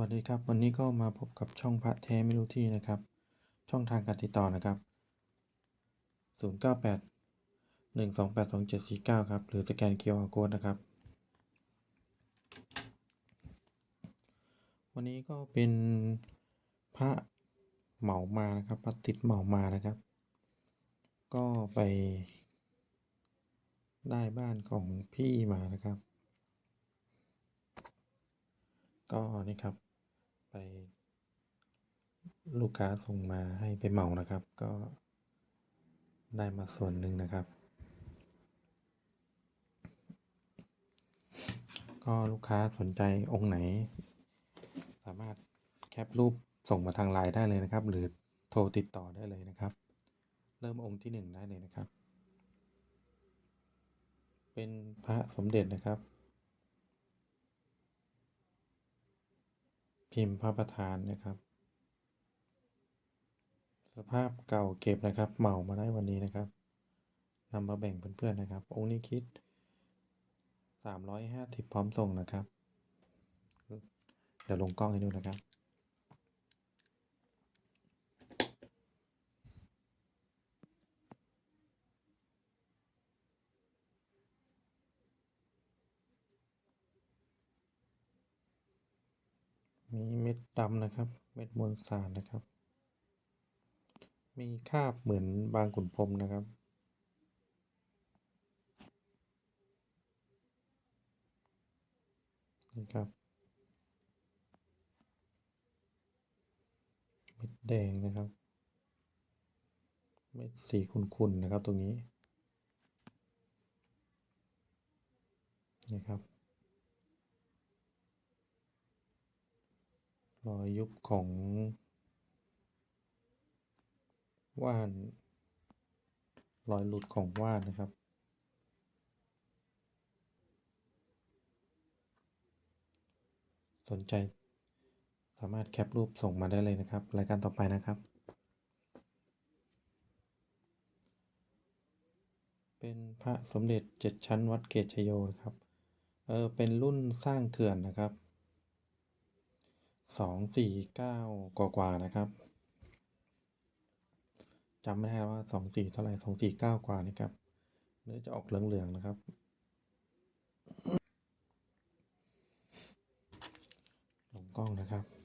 วัสดีครับ วันนี้ก็มาพบกับช่องพระแท้ไม่รู้ที่นะครับ ช่องทางการติดต่อนะครับ 098 128 2749 ครับ หรือสแกน QR Code นะครับ วันนี้ก็เป็นพระเหมามานะครับพระติดเหมามานะครับ ก็ไป ได้บ้านของพี่มานะครับก็นี่ครับ ไปลูกค้าส่งมาให้ไปเหมานะครับ ก็ได้มาส่วนหนึ่งนะครับ ก็ลูกค้าสนใจองค์ไหน สามารถแคปรูปส่งมาทางไลน์ได้เลยนะครับ หรือโทรติดต่อได้เลยนะครับ เริ่มองค์ที่หนึ่งได้เลยนะครับ เป็นพระสมเด็จนะครับ พิมพ์พระประธานนะครับ สภาพเก่าเก็บนะครับ เหมามาได้วันนี้นะครับนำมาแบ่งเพื่อนๆนะครับ องค์นี้คิดสามร้อยห้าสิบพร้อมส่งนะครับ เดี๋ยวลงกล้องให้ดูนะครับ มีเม็ ดำนะครับเม็ดมวลสารนะครับ มีคาบเหมือนบางขุนพรมนะครับ นี่ครับ เม็ดแดงนะครับ เม็ดสีขุ่นๆนะครับตรงนี้นี่ครับ รอยยุบของว่าน รอยหลุดของว่านนะครับ สนใจสามารถแคปรูปส่งมาได้เลยนะครับ รายการต่อไปนะครับ เป็นพระสมเด็จเจ็ดชั้นวัดเกตชโยนะครับ เออเป็นรุ่นสร้างเขื่อนนะครับ สองสี่เก้ากว่านะครับจำไม่ได้ว่าสองสี่เท่าไหร่สองสี่เก้ากว่านี่ครับ เนื้อจะออกเหลืองๆนะครับ ลงกล้องนะครับ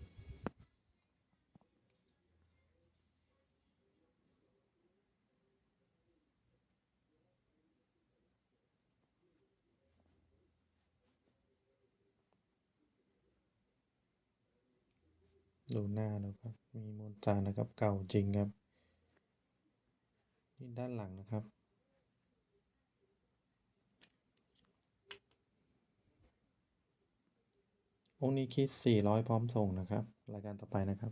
ดูหน้านะครับ มีมวลสารนะครับ เก่าจริงครับ นี่ด้านหลังนะครับ องค์นี้คิด 400 พร้อมส่งนะครับ รายการต่อไปนะครับ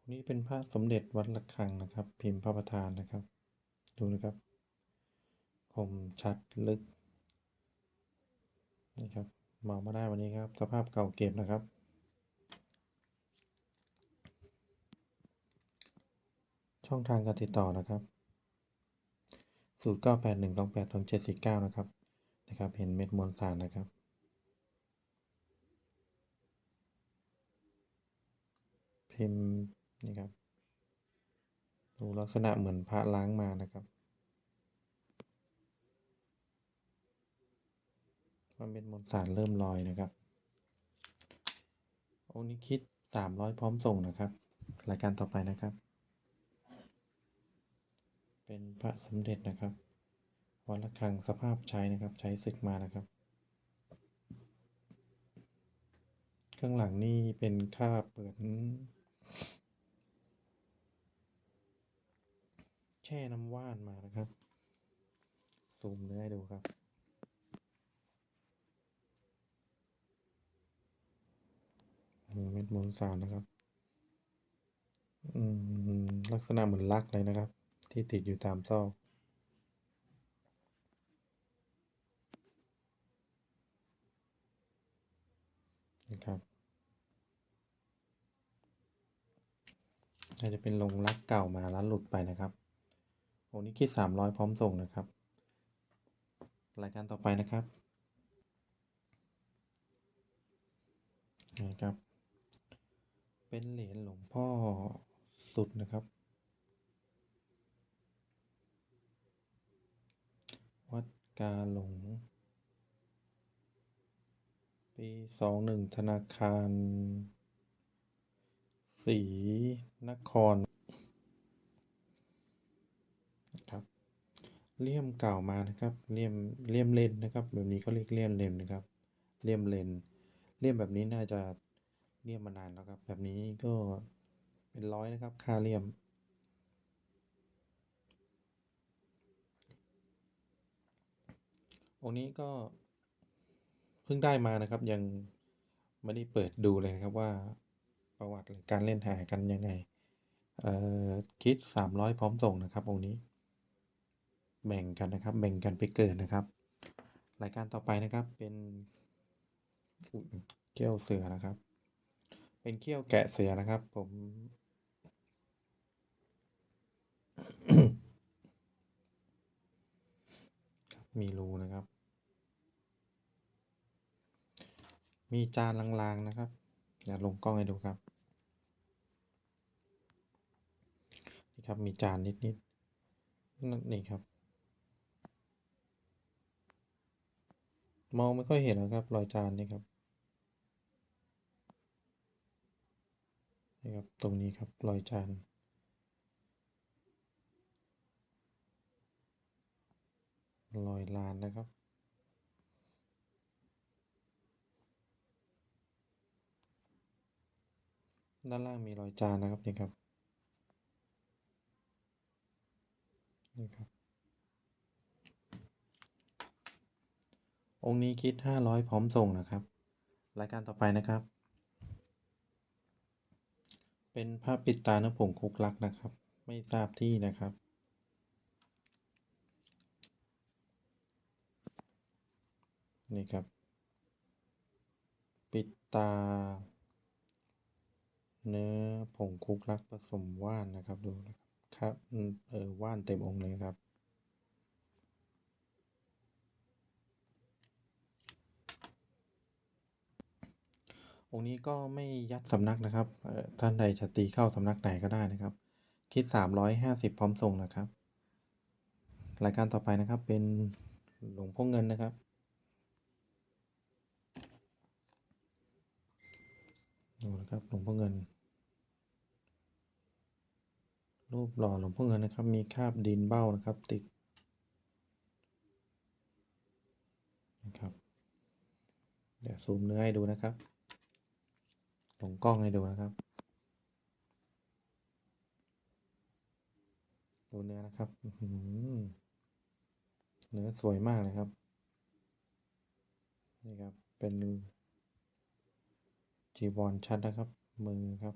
องค์นี้เป็นพระสมเด็จวัดระฆังนะครับ พิมพ์พระประธานนะครับ ดูนะครับ คมชัดลึกนี่ครับ มามาได้วันนี้ครับ สภาพเก่าเก็บนะครับ ช่องทางการติดต่อนะครับ 0 9 8 1 2 8 2 7 4 9 นะครับ นะครับ เห็นเม็ดมวลสารนะครับพิมพ์นี่ครับดูลักษณะเหมือนพระล้างมานะครับ ว่าเม็ดมวลสารเริ่มลอยนะครับองค์นี้คิด300พร้อมส่งนะครับ รายการต่อไปนะครับ เป็นพระสมเด็จนะครับ วัดระฆังสภาพใช้นะครับ ใช้ศึกมานะครับ ข้างหลังนี่เป็นคราเปิดแช่น้ำว่านมานะครับ ซูมเนื้อให้ดูครับ เม็ดมูลสารนะครับ อืม ลักษณะเหมือนลักเลยนะครับ ที่ติดอยู่ตามซอกนะครับอาจจะเป็นลงลักเก่ามาแล้วหลุดไปนะครับโอ้นี่คิดสามร้อยพร้อมส่งนะครับ รายการต่อไปนะครับนะครับ เป็นเหรียญหลวงพ่อสุดนะครับ วัดกาหลง ปีสองหนึ่งธนาคารศรีนครนะครับเลี่ยมเก่ามานะครับเลี่ยมเลี่ยมเลนนะครับ แบบนี้เขาเรียกเลี่ยมเลนนะครับ เลี่ยมเลนเลี่ยมแบบนี้น่าจะ เลี่ยมมานานแล้วครับ แบบนี้ก็เป็นร้อยนะครับ ค่าเลี่ยม องนี้ก็เพิ่งได้มานะครับ ยังไม่ได้เปิดดูเลยนะครับว่าประวัติหรือการเล่นหากันยังไง เอ่อคิดสามร้อยพร้อมส่งนะครับองนี้ แบ่งกันนะครับ แบ่งกันไปเกิดนะครับ รายการต่อไปนะครับเป็นเขี้ยวเสือนะครับ เป็นเขี้ยวแกะเสือนะครับ ผม มีรูนะครับ มีจานลางๆนะครับเดี๋ยวลงกล้องให้ดูครับ นี่ครับมีจานนิดๆนั่นนี่ครับมองไม่ค่อยเห็นแล้วครับ รอยจานนี่ครับ ครับตรงนี้ครับรอยจานรอยลานนะครับ ด้านล่างมีรอยจานนะครับนี่ครับนี่ครับ องค์นี้คิดห้าร้อยพร้อมส่งนะครับ รายการต่อไปนะครับ เป็นภาพปิดตาเนื้อผงคุกลักนะครับ ไม่ทราบที่นะครับ นี่ครับ ปิดตา เนื้อผงคุกลักผสมว่านนะครับดูนะครับครับเออว่านเต็มองค์เลยครับ องค์นี้ก็ไม่ยัดสำนักนะครับเอ่อท่านใดจะตีเข้าสำนักไหนก็ได้นะครับ คิดสามร้อยห้าสิบพร้อมส่งนะครับ รายการต่อไปนะครับเป็นหลวงพ่อเงินนะครับ ดูนะครับหลวงพ่อเงิน รูปหล่อหลวงพ่อเงินนะครับ มีคราบดินเบ้านะครับติดนะครับ เดี๋ยวซูมเนื้อให้ดูนะครับ ลงกล้องให้ดูนะครับ ดูเนื้อนะครับเนื้อสวยมากเลยครับ นี่ครับ เป็นจีวรชัดนะครับ มือครับ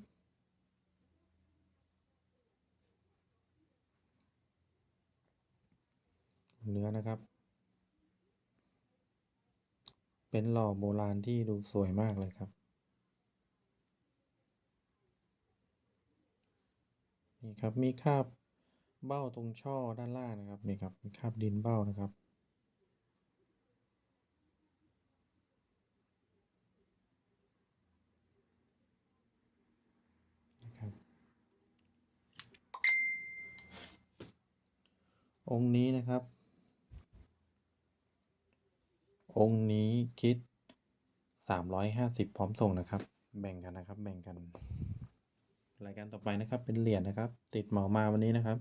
เนื้อนะครับ เป็นหล่อโบราณที่ดูสวยมากเลยครับ นี่ครับมีคาบเบ้าตรงช่อด้านล่างนะครับนี่ครับมีคาบดินเบ้านะครับองค์นี้นะครับ องค์นี้คิดสามร้อยห้าสิบพร้อมส่งนะครับ แบ่งกันนะครับ แบ่งกัน รายการต่อไปนะครับ เป็นเหรียญนะครับ ติดเหมามาวันนี้นะครับ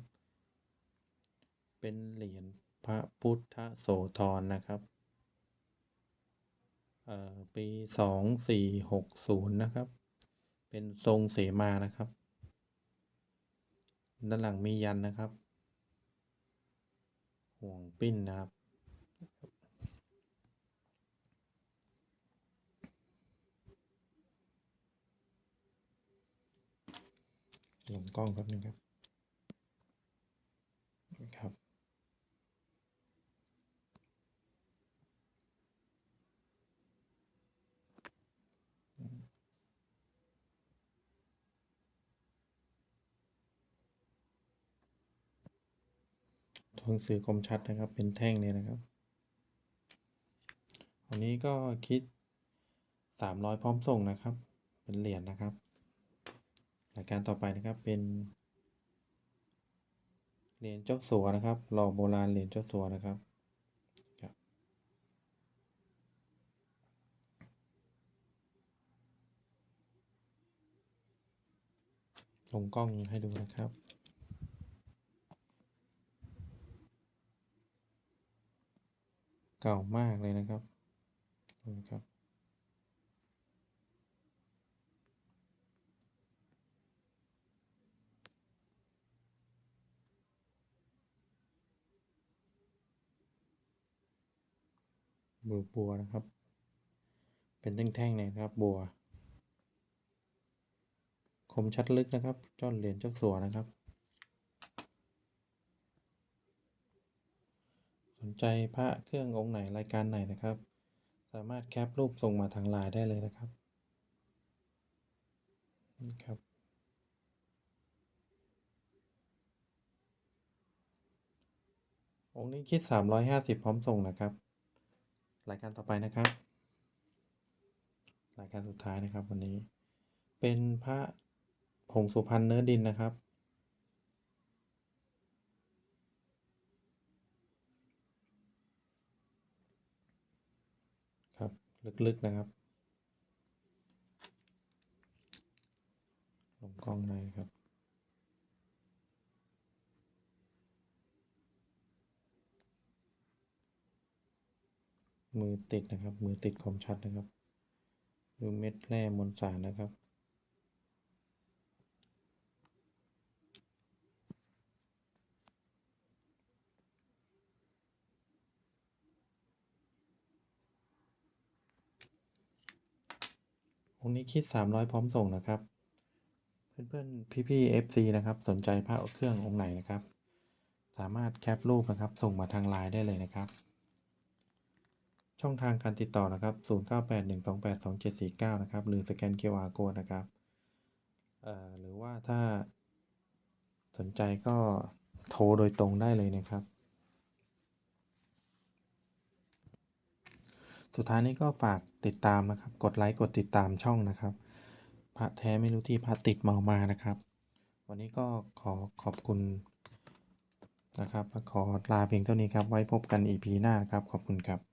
เป็นเหรียญพระพุทธโสธรนะครับเอ่อปีสองสี่หกศูนย์นะครับ เป็นทรงเสมานะครับ ด้านหลังมียันนะครับ ห่วงปิ้นนะครับ ลงกล้องแป๊บนึงครับครับตัวหนังสือคมชัดนะครับ เป็นแท่งเลยนะครับ วันนี้ก็คิดสามร้อยพร้อมส่งนะครับ เป็นเหรียญนะครับ รายการต่อไปนะครับเป็นเหรียญเจ้าสัวนะครับหล่อโบราณเหรียญเจ้าสัวนะครับลงกล้องให้ดูนะครับ เก่ามากเลยนะครับนะครับ มือบัวนะครับ เป็นแท่งๆเนี่ยนะครับบัว คมชัดลึกนะครับ จ้อนเหรียญเจ้าสัวนะครับ สนใจพระเครื่ององค์ไหนรายการไหนนะครับ สามารถแคปรูปส่งมาทางไลน์ได้เลยนะครับครับองค์นี้คิด 350 พร้อมส่งนะครับ รายการต่อไปนะครับ รายการสุดท้ายนะครับวันนี้ เป็นพระผงสุพรรณเนื้อดินนะครับ ครับ ลึกๆนะครับ ลงกล้องในครับ มือติดนะครับ มือติดคมชัดนะครับดูเม็ดแร่มวลสารนะครับ องค์นี้คิด 300 พร้อมส่งนะครับ เพื่อนๆ พี่ๆ FC นะครับ สนใจพระเครื่ององค์ไหนนะครับ สามารถแคปรูปนะครับ ส่งมาทางไลน์ได้เลยนะครับ ช่องทางการติดต่อนะครับ 0981282749 นะครับ หรือสแกน QR Code นะครับ เอ่อ หรือว่าถ้าสนใจก็โทรโดยตรงได้เลยนะครับ สุดท้ายนี้ก็ฝากติดตามนะครับ กดไลค์ กดติดตามช่องนะครับพระแท้ไม่รู้ที่พระติดเมามานะครับ วันนี้ก็ขอขอบคุณนะครับ ขอลาเพียงเท่านี้ครับ ไว้พบกัน EP หน้านะครับ ขอบคุณครับ